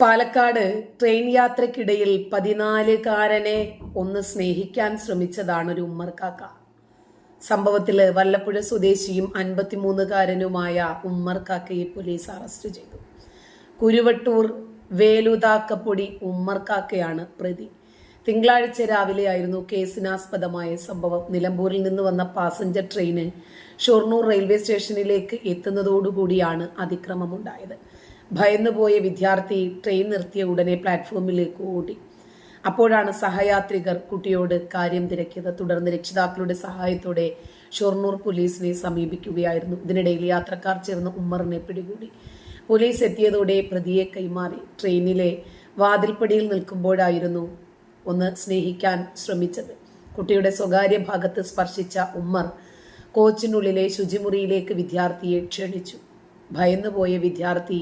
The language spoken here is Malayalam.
പാലക്കാട് ട്രെയിൻ യാത്രക്കിടയിൽ പതിനാലുകാരനെ ഒന്ന് സ്നേഹിക്കാൻ ശ്രമിച്ചതാണ് ഒരു ഉമ്മർക്കാക്ക. സംഭവത്തിൽ വല്ലപ്പുഴ സ്വദേശിയും അൻപത്തിമൂന്നുകാരനുമായ ഉമ്മർക്കാക്കയെ പോലീസ് അറസ്റ്റ് ചെയ്തു. കുരുവട്ടൂർ വേലുതാക്കപ്പൊടി ഉമ്മർക്കാക്കയാണ് പ്രതി. തിങ്കളാഴ്ച രാവിലെയായിരുന്നു കേസിനാസ്പദമായ സംഭവം. നിലമ്പൂരിൽ നിന്ന് വന്ന പാസഞ്ചർ ട്രെയിന് ഷൊർണൂർ റെയിൽവേ സ്റ്റേഷനിലേക്ക് എത്തുന്നതോടുകൂടിയാണ് അതിക്രമമുണ്ടായത്. ഭയന്നുപോയ വിദ്യാർത്ഥി ട്രെയിൻ നിർത്തിയ ഉടനെ പ്ലാറ്റ്ഫോമിലേക്ക് ഓടി. അപ്പോഴാണ് സഹയാത്രികർ കുട്ടിയോട് കാര്യം തിരക്കിയത്. തുടർന്ന് രക്ഷിതാക്കളുടെ സഹായത്തോടെ ഷൊർണൂർ പോലീസിനെ സമീപിക്കുകയായിരുന്നു. ഇതിനിടയിൽ യാത്രക്കാർ ചേർന്ന് ഉമ്മറിനെ പിടികൂടി. പോലീസ് എത്തിയതോടെ പ്രതിയെ കൈമാറി ട്രെയിനിലെ വാതിൽപ്പടിയിൽ നിൽക്കുമ്പോഴായിരുന്നു ഒന്ന് സ്നേഹിക്കാൻ ശ്രമിച്ചത്. കുട്ടിയുടെ സ്വകാര്യ ഭാഗത്ത് സ്പർശിച്ച ഉമ്മർ കോച്ചിനുള്ളിലെ ശുചിമുറിയിലേക്ക് വിദ്യാർത്ഥിയെ ക്ഷണിച്ചു. ഭയന്നുപോയ വിദ്യാർത്ഥി